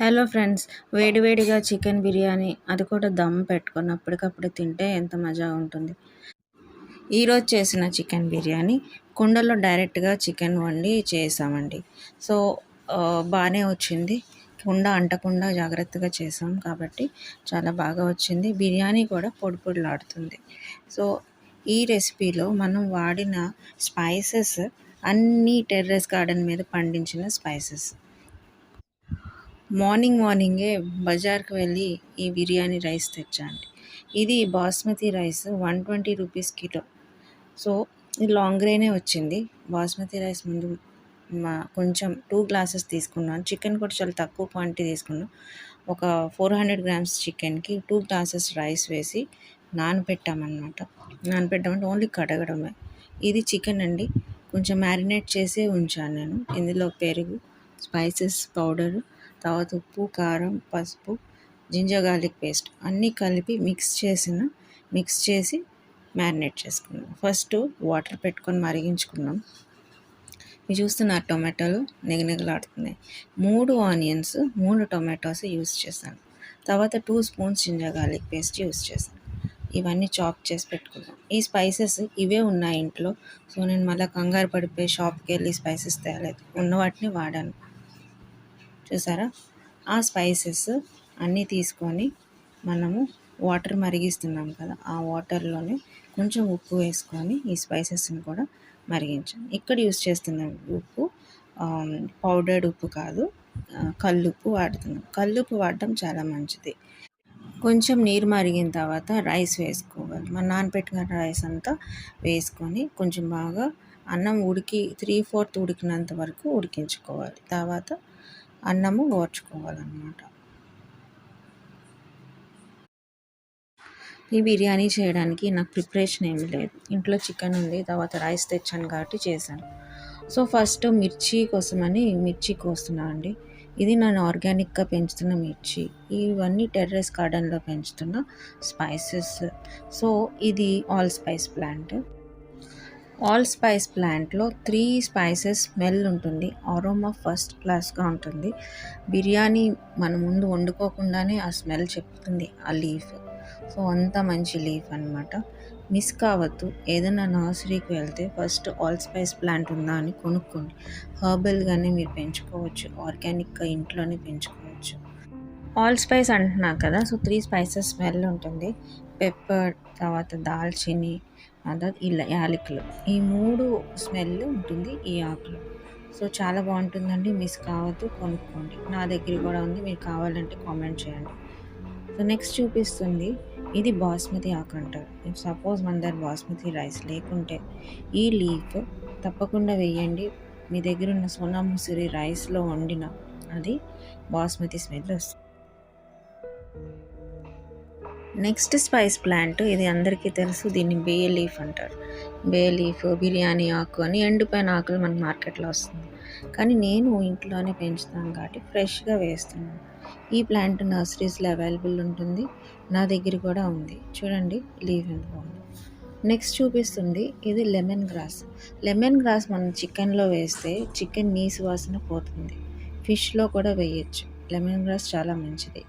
Hello friends వేడివేడిగా chicken biryani అది కూడా దమ్ పెట్టుకొని అప్పటికప్పుడు తింటే ఎంత మజా ఉంటుంది. ఈరోజు చేసిన చికెన్ బిర్యానీ కుండలో డైరెక్ట్గా చికెన్ వండి చేసామండి. సో బాగానే వచ్చింది. కుండ అంటకుండా జాగ్రత్తగా చేసాం కాబట్టి చాలా బాగా వచ్చింది. బిర్యానీ కూడా పొడి పొడిలాడుతుంది. సో ఈ రెసిపీలో మనం వాడిన స్పైసెస్ అన్నీ టెర్రస్ గార్డెన్ మీద పండించిన స్పైసెస్. మార్నింగ్ మార్నింగే బజార్కి వెళ్ళి ఈ బిర్యానీ రైస్ తెచ్చాను ఇది basmati rice one twenty rupees kilo. So ఇది లాంగ్ గ్రేనే వచ్చింది. బాస్మతి రైస్ ముందు మా కొంచెం టూ గ్లాసెస్ తీసుకున్నాను. చికెన్ కూడా చాలా తక్కువ క్వాంటిటీ తీసుకున్నాను ఒక ఫోర్ హండ్రెడ్ గ్రామ్స్ చికెన్కి టూ గ్లాసెస్ రైస్ వేసి నానబెట్టామన్నమాట. నానబెట్టామంటే ఓన్లీ కడగడమే. ఇది చికెన్ అండి. కొంచెం మ్యారినేట్ చేసే ఉంచాను నేను. ఇందులో పెరుగు స్పైసెస్ పౌడరు తర్వాత ఉప్పు కారం పసుపు జింజర్ గార్లిక్ పేస్ట్ అన్నీ కలిపి మిక్స్ చేసిన మిక్స్ చేసి మ్యారినేట్ చేసుకున్నాం ఫస్ట్ వాటర్ పెట్టుకొని మరిగించుకున్నాం మీరు చూస్తున్నారు టొమాటోలు నిగనిగలాడుతున్నాయి. మూడు ఆనియన్స్ మూడు టొమాటోస్ యూస్ చేశాను. తర్వాత two spoons ginger garlic paste use చేశాను. ఇవన్నీ చాప్ చేసి పెట్టుకున్నాం ఈ స్పైసెస్ ఇవే ఉన్నాయి ఇంట్లో. సో నేను మళ్ళీ కంగారు పడిపోయి షాప్కి వెళ్ళి స్పైసెస్ తేలేదు. ఉన్న వాటిని వాడాను. చూసారా? ఆ స్పైసెస్ అన్నీ తీసుకొని మనము వాటర్ మరిగిస్తున్నాం కదా ఆ వాటర్లోనే కొంచెం ఉప్పు వేసుకొని ఈ స్పైసెస్ని కూడా మరిగించాం. ఇక్కడ యూస్ చేస్తున్నాం ఉప్పు పౌడర్డ్ ఉప్పు కాదు కల్లుప్పు వాడుతున్నాం. కల్లుప్పు వాడటం చాలా మంచిది. కొంచెం నీరు మరిగిన తర్వాత రైస్ వేసుకోవాలి. మన నానబెట్టుకున్న రైస్ అంతా వేసుకొని కొంచెం బాగా అన్నం ఉడికి త్రీ ఫోర్త్ ఉడికినంత వరకు ఉడికించుకోవాలి. తర్వాత అన్నము ఓర్చుకోవాలన్నమాట. ఈ బిర్యానీ చేయడానికి నాకు ప్రిపరేషన్ ఏమి లేదు. ఇంట్లో చికెన్ ఉంది తర్వాత రైస్ తెచ్చాను కాబట్టి చేశాను. సో ఫస్ట్ మిర్చి కోసమని మిర్చి కోస్తున్నా అండి. ఇది నేను ఆర్గానిక్గా పెంచుతున్న మిర్చి. ఇవన్నీ టెర్రస్ గార్డెన్లో పెంచుతున్న స్పైసెస్. సో ఇది all spice plant. All spice ప్లాంట్లో త్రీ స్పైసెస్ స్మెల్ ఉంటుంది. అరోమా ఫస్ట్ క్లాస్గా ఉంటుంది. బిర్యానీ మన ముందు వండుకోకుండానే ఆ స్మెల్ చెప్తుంది ఆ లీఫ్ సో అంత మంచి లీఫ్ అనమాట మిస్ కావద్దు. ఏదైనా నర్సరీకి వెళ్తే ఫస్ట్ ఆల్ స్పైస్ ప్లాంట్ ఉందా అని కొనుక్కోండి. హర్బల్గానే మీరు పెంచుకోవచ్చు. ఆర్గానిక్గా ఇంట్లోనే పెంచుకోవచ్చు. ఆల్ స్పైస్ అంటున్నా కదా సో త్రీ స్పైసెస్ స్మెల్ ఉంటుంది. పెప్పర్ తర్వాత దాల్చిని తర్వాత ఇలా యాలకులు. ఈ మూడు స్మెల్ ఉంటుంది ఈ ఆకులు. సో చాలా బాగుంటుందండి. మిస్ కావద్దు కొనుక్కోండి. నా దగ్గర కూడా ఉంది. మీరు కావాలంటే కామెంట్ చేయండి. సో నెక్స్ట్ చూపిస్తుంది. ఇది బాస్మతి ఆకు అంటారు. సపోజ్ మన దగ్గర బాస్మతి రైస్ లేకుంటే ఈ లీఫ్ తప్పకుండా వేయండి. మీ దగ్గర ఉన్న సోనా ముసిరి రైస్లో వండిన అది బాస్మతి స్మెల్ వస్తుంది. నెక్స్ట్ స్పైస్ ప్లాంట్ ఇది అందరికీ తెలుసు దీన్ని బే లీఫ్ అంటారు. బే లీఫ్ బిర్యానీ ఆకు అని ఎండిపోయిన ఆకులు మన మార్కెట్లో వస్తుంది. కానీ నేను ఇంట్లోనే పెంచుతాను కాబట్టి ఫ్రెష్గా వేస్తున్నాను. ఈ ప్లాంట్ నర్సరీస్లో అవైలబుల్ ఉంటుంది నా దగ్గర కూడా ఉంది. చూడండి లీవ్ ఎంత బాగుంది. నెక్స్ట్ చూపిస్తుంది ఇది లెమన్ గ్రాస్. లెమన్ గ్రాస్ మనం చికెన్లో వేస్తే చికెన్ నీసు వాసన పోతుంది. ఫిష్లో కూడా వేయచ్చు. లెమన్ గ్రాస్ చాలా మంచిది.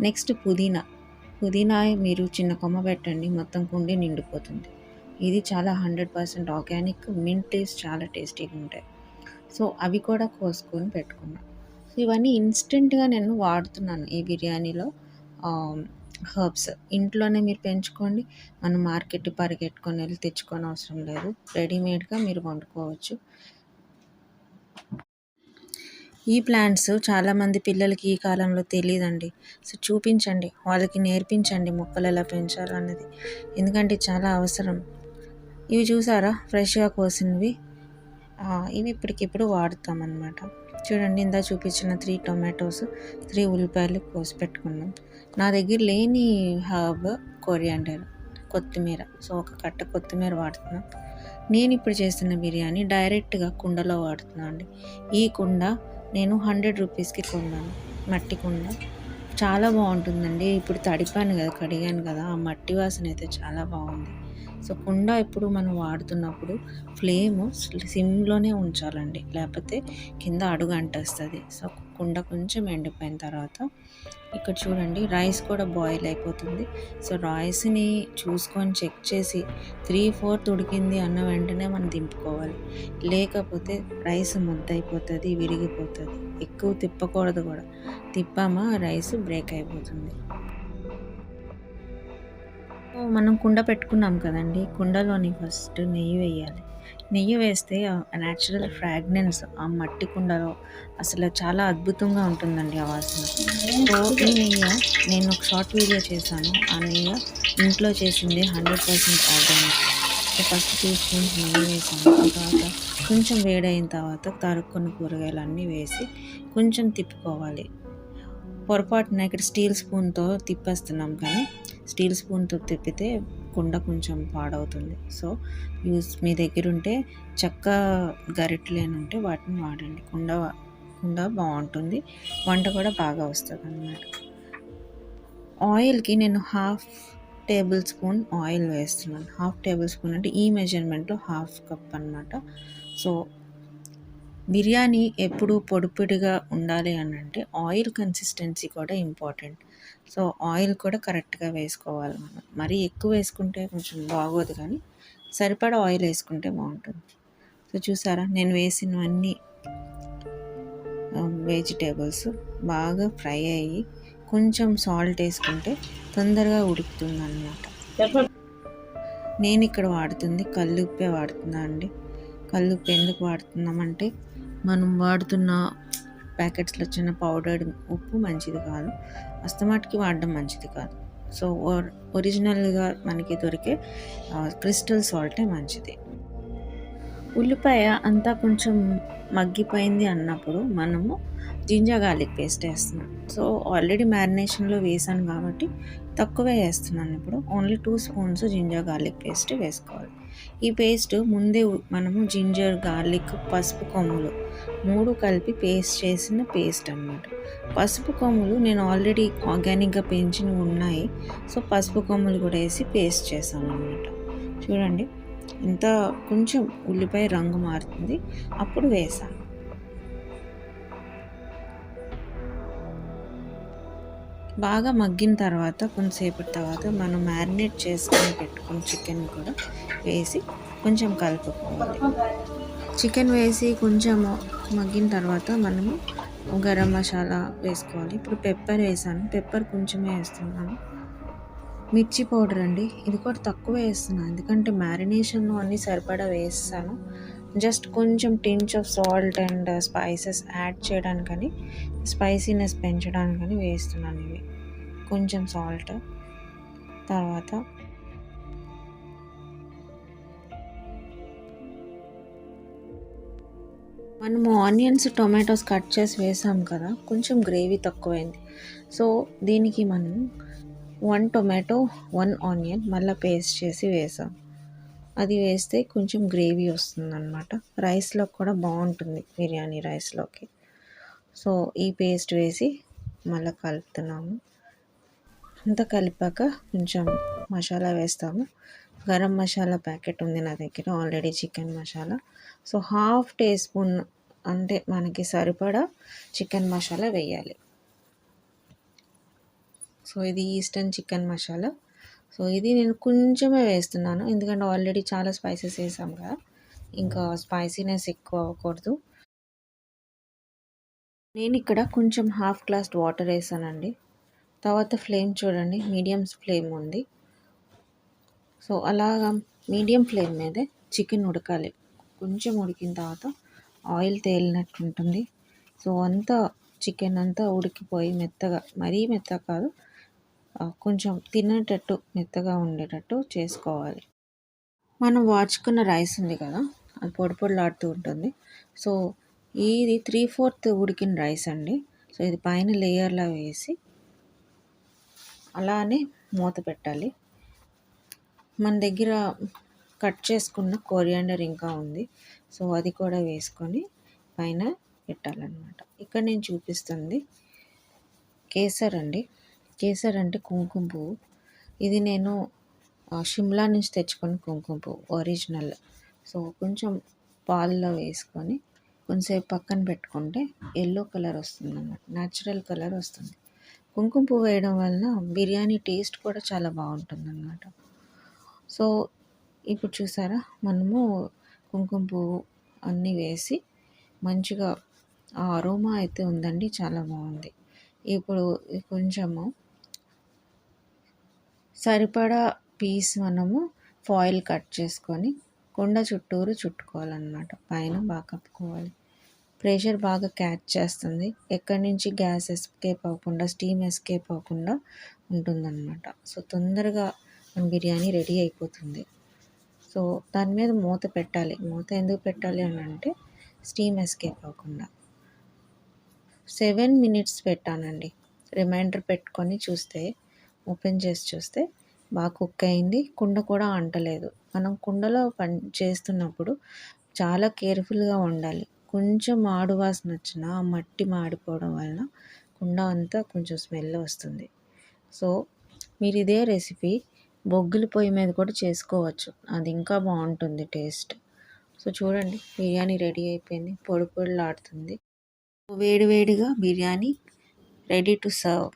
నెక్స్ట్ పుదీనా. పుదీనా మీరు చిన్న కొమ్మ పెట్టండి మొత్తం కుండి నిండిపోతుంది. ఇది చాలా hundred percent organic mint taste చాలా టేస్టీగా ఉంటాయి. సో అవి కూడా కోసుకొని పెట్టుకున్నాను సో ఇవన్నీ ఇన్స్టెంట్గా నేను వాడుతున్నాను ఈ బిర్యానీలో హర్బ్స్. ఇంట్లోనే మీరు పెంచుకోండి. మనం మార్కెట్ పరిగెట్టుకొని వెళ్ళి తెచ్చుకొని అవసరం లేదు. రెడీమేడ్గా మీరు వండుకోవచ్చు. ఈ ప్లాంట్స్ చాలామంది పిల్లలకి ఈ కాలంలో తెలియదండి సో చూపించండి వాళ్ళకి నేర్పించండి మొక్కలు ఎలా పెంచాలన్నది ఎందుకంటే చాలా అవసరం. ఇవి చూసారా? ఫ్రెష్గా కోసినవి. ఇవి ఇప్పటికిప్పుడు వాడతామన్నమాట. చూడండి ఇందా చూపించిన త్రీ టొమాటోస్ త్రీ ఉల్లిపాయలు కోసి పెట్టుకున్నాం. నా దగ్గర లేని హర్బ్ కొరియాండర్ కొత్తిమీర. సో ఒక కట్ట కొత్తిమీర వాడుతున్నాం. నేను ఇప్పుడు చేస్తున్న బిర్యానీ డైరెక్ట్గా కుండలో వాడుతున్నాను అండి ఈ కుండ నేను హండ్రెడ్ రూపీస్కి కొన్నాను. మట్టి కుండ. చాలా బాగుంటుందండి. ఇప్పుడు తడిపాను కదా కడిగాను కదా ఆ మట్టి వాసన అయితే చాలా బాగుంది. సో కుండ ఎప్పుడు మనం వాడుతున్నప్పుడు ఫ్లేమ్ సిమ్లోనే ఉంచాలండి. లేకపోతే కింద అడుగు అంటేస్తుంది సో కుండ కొంచెం ఎండిపోయిన తర్వాత ఇక్కడ చూడండి రైస్ కూడా బాయిల్ అయిపోతుంది. సో రైస్ని చూసుకొని చెక్ చేసి త్రీ ఫోర్త్ ఉడికింది అన్న వెంటనే మనం దింపుకోవాలి. లేకపోతే రైస్ ముద్దయిపోతుంది విరిగిపోతుంది. ఎక్కువ తిప్పకూడదు కూడా. తిప్పామా రైస్ బ్రేక్ అయిపోతుంది. మనం కుండ పెట్టుకున్నాం కదండి కుండలోని ఫస్ట్ నెయ్యి వేయాలి. నెయ్యి వేస్తే న్యాచురల్ ఫ్రాగ్నెన్స్ ఆ మట్టి కుండలో అసలు చాలా అద్భుతంగా ఉంటుందండి ఆ వాసన. సో ఈ నెయ్యి నేను ఒక షార్ట్ వీడియో చేశాను. ఆ నెయ్యి ఇంట్లో చేసింది hundred percent organic so first two spoons నెయ్యి వేసాను. ఆ తర్వాత కొంచెం వేడైన తర్వాత తరుక్కున్న కూరగాయలు అన్నీ వేసి కొంచెం తిప్పుకోవాలి. పొరపాటున ఇక్కడ స్టీల్ స్పూన్తో తిప్పేస్తున్నాం కానీ స్టీల్ స్పూన్తో తిప్పితే కుండ కొంచెం పాడవుతుంది. సో యూస్ మీ దగ్గర ఉంటే చెక్క గరిటెలు ఉంటే వాటిని వాడండి. కుండ కుండ బాగుంటుంది వంట కూడా బాగా వస్తుంది అన్నమాట ఆయిల్కి నేను హాఫ్ టేబుల్ స్పూన్ ఆయిల్ వేస్తున్నాను. హాఫ్ టేబుల్ స్పూన్ అంటే ఈ మెజర్మెంట్లో హాఫ్ కప్ అనమాట సో బిర్యానీ ఎప్పుడు పొడి పొడిగా ఉండాలి అని అంటే ఆయిల్ కన్సిస్టెన్సీ కూడా ఇంపార్టెంట్. సో ఆయిల్ కూడా కరెక్ట్గా వేసుకోవాలి మనం. మరీ ఎక్కువ వేసుకుంటే కొంచెం బాగోదు కానీ సరిపడా ఆయిల్ వేసుకుంటే బాగుంటుంది. సో చూసారా? నేను వేసినవన్నీ వెజిటేబుల్స్ బాగా ఫ్రై అయ్యి కొంచెం సాల్ట్ వేసుకుంటే తొందరగా ఉడుకుతుంది అన్నమాట నేను ఇక్కడ వాడుతుంది కల్లుప్పే వాడుతున్నా అండి. కల్లుప్పు ఎందుకు వాడుతున్నామంటే మనం వాడుతున్న ప్యాకెట్స్లో వచ్చిన పౌడర్డ్ ఉప్పు మంచిది కాదు. అస్తమాటికి వాడడం మంచిది కాదు. సో ఒరిజినల్గా మనకి దొరికే క్రిస్టల్ సాల్టే మంచిది. ఉల్లిపాయ అంతా కొంచెం మగ్గిపోయింది అన్నప్పుడు మనము జింజర్ గార్లిక్ పేస్ట్ వేస్తున్నాం. సో ఆల్రెడీ మ్యారినేషన్లో వేసాను కాబట్టి తక్కువే వేస్తున్నాను. ఇప్పుడు only two spoons ginger garlic paste వేసుకోవాలి. ఈ పేస్ట్ ముందే మనము జింజర్ గార్లిక్ పసుపు కొమ్ములు మూడు కలిపి పేస్ట్ చేసిన పేస్ట్ అనమాట పసుపు కొమ్ములు నేను ఆల్రెడీ ఆర్గానిక్గా పెంచినవి ఉన్నాయి. సో పసుపు కొమ్ములు కూడా వేసి పేస్ట్ చేశాను అనమాట చూడండి ఇంత కొంచెం ఉల్లిపాయ రంగు మారుతుంది. అప్పుడు వేసాను బాగా మగ్గిన తర్వాత కొంతసేపటి తర్వాత మనం మ్యారినేట్ చేసుకొని పెట్టుకుని చికెన్ కూడా వేసి కొంచెం కలుపుకోవాలి. చికెన్ వేసి కొంచెం మగ్గిన తర్వాత మనము గరం మసాలా వేసుకోవాలి. ఇప్పుడు పెప్పర్ వేసాను. పెప్పర్ కొంచెమే వేస్తున్నాను. మిర్చి పౌడర్ అండి. ఇది కూడా తక్కువ వేస్తున్నాను ఎందుకంటే మ్యారినేషన్లో అన్నీ సరిపడా వేస్తాను. జస్ట్ కొంచెం pinch of salt and spices add చేయడానికని spiciness పెంచడానికని వేస్తున్నాను ఇవి. కొంచెం సాల్ట్ తర్వాత మనము ఆనియన్స్ టొమాటోస్ కట్ చేసి వేసాం కదా కొంచెం గ్రేవీ తక్కువైంది. సో దీనికి మనం వన్ టొమాటో వన్ ఆనియన్ మళ్ళీ పేస్ట్ చేసి వేసాం. అది వేస్తే కొంచెం గ్రేవీ వస్తుందన్నమాట. రైస్లో కూడా బాగుంటుంది బిర్యానీ రైస్లోకి. సో ఈ పేస్ట్ వేసి మళ్ళీ కలుపుతున్నాము. అంతా కలిపాక కొంచెం మసాలా వేస్తాము. గరం మసాలా ప్యాకెట్ ఉంది నా దగ్గర already chicken masala. So half tea spoon అంటే మనకి సరిపడా చికెన్ మసాలా వేయాలి. సో ఇది ఈస్టర్న్ చికెన్ మసాలా. సో ఇది నేను కొంచెమే వేస్తున్నాను. ఎందుకంటే ఆల్రెడీ చాలా స్పైసెస్ వేసాం కదా. ఇంకా స్పైసీనెస్ ఎక్కువ అవ్వకూడదు. నేను ఇక్కడ కొంచెం హాఫ్ గ్లాస్ వాటర్ వేసానండి. తర్వాత ఫ్లేమ్ చూడండి. మీడియం ఫ్లేమ్ ఉంది. సో అలాగా మీడియం ఫ్లేమ్ మీదే చికెన్ ఉడకాలి. కొంచెం ఉడికిన తర్వాత ఆయిల్ తేలినట్టు ఉంటుంది సో అంతా చికెన్ అంతా ఉడికిపోయి మెత్తగా మరీ మెత్తగా కాదు కొంచెం తినేటట్టు మెత్తగా ఉండేటట్టు చేసుకోవాలి. మనం వాచుకున్న రైస్ ఉంది కదా అది పొడి పొడిలాడుతూ ఉంటుంది. సో ఇది త్రీ ఫోర్త్ ఉడికిన రైస్ అండి. సో ఇది పైన లేయర్లా వేసి అలానే మూత పెట్టాలి. మన దగ్గర కట్ చేసుకున్న కొరియాండర్ ఇంకా ఉంది. సో అది కూడా వేసుకొని పైన పెట్టాలన్నమాట. ఇక్కడ నేను చూపిస్తుంది కేసర్ అండి. కేసర్ కుంకుమ పువ్వు. ఇది నేను షిమ్లా నుంచి తెచ్చుకున్న కుంకుమ పువ్వు ఒరిజినల్ సో కొంచెం పాల్లో వేసుకొని కొంచెంసేపు పక్కన పెట్టుకుంటే ఎల్లో కలర్ వస్తుంది అన్నమాట న్యాచురల్ కలర్ వస్తుంది. కుంకుమ పువ్వు వేయడం వలన బిర్యానీ టేస్ట్ కూడా చాలా బాగుంటుంది అన్నమాట సో ఇప్పుడు చూసారా? మనము కుంకుమ పువ్వు అన్నీ వేసి మంచిగా ఆ అరోమా అయితే ఉందండి చాలా బాగుంది. ఇప్పుడు కొంచెము సరిపడా పీస్ మనము ఫాయిల్ కట్ చేసుకొని కుండ చుట్టూరు చుట్టుకోవాలన్నమాట. పైన బాగా కప్పుకోవాలి. ప్రెషర్ బాగా క్యాచ్ చేస్తుంది. ఎక్కడి నుంచి గ్యాస్ ఎస్కేప్ అవ్వకుండా స్టీమ్ ఎస్కేప్ అవ్వకుండా ఉంటుందన్నమాట. సో తొందరగా మన బిర్యానీ రెడీ అయిపోతుంది. సో దాని మీద మూత పెట్టాలి. మూత ఎందుకు పెట్టాలి అని అంటే స్టీమ్ ఎస్కేప్ అవ్వకుండా. సెవెన్ మినిట్స్ పెట్టానండి. రిమైండర్ పెట్టుకొని చూస్తే ఓపెన్ చేసి చూస్తే బాగా కుక్ అయింది. కుండ కూడా అంటలేదు. మనం కుండలో పని చేస్తున్నప్పుడు చాలా కేర్ఫుల్గా ఉండాలి. కొంచెం మాడు వాసన వచ్చిన ఆ మట్టి మాడిపోవడం వలన కుండ అంతా కొంచెం స్మెల్ వస్తుంది. సో మీరు ఇదే రెసిపీ బొగ్గుల పొయ్యి మీద కూడా చేసుకోవచ్చు. అది ఇంకా బాగుంటుంది టేస్ట్. సో చూడండి బిర్యానీ రెడీ అయిపోయింది. పొడి పొడిలాడుతుంది. వేడివేడిగా బిర్యానీ రెడీ టు సర్వ్.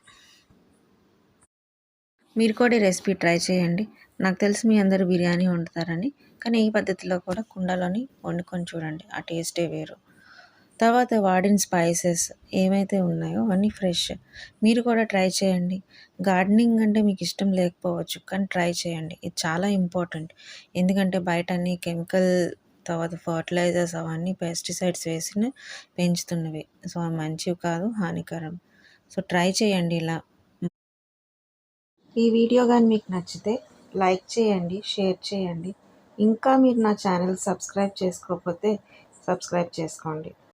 మీరు కూడా ఈ రెసిపీ ట్రై చేయండి. నాకు తెలిసి మీ అందరూ బిర్యానీ వండుతారని. కానీ ఈ పద్ధతిలో కూడా కుండలోని వండుకొని చూడండి. ఆ టేస్టే వేరు. తర్వాత వాడిన స్పైసెస్ ఏమైతే ఉన్నాయో అవన్నీ ఫ్రెష్ మీరు కూడా ట్రై చేయండి. గార్డెనింగ్ అంటే మీకు ఇష్టం లేకపోవచ్చు కానీ ట్రై చేయండి. ఇది చాలా ఇంపార్టెంట్ ఎందుకంటే బయట అన్ని కెమికల్ తర్వాత ఫర్టిలైజర్స్ అవన్నీ పెస్టిసైడ్స్ వేసిన పెంచుతున్నవి. సో మంచివి కాదు హానికరం. సో ట్రై చేయండి ఇలా. ఈ వీడియో కానీ మీకు నచ్చితే లైక్ చేయండి షేర్ చేయండి. ఇంకా మీరు నా ఛానల్ సబ్స్క్రైబ్ చేసుకోకపోతే సబ్స్క్రైబ్ చేసుకోండి.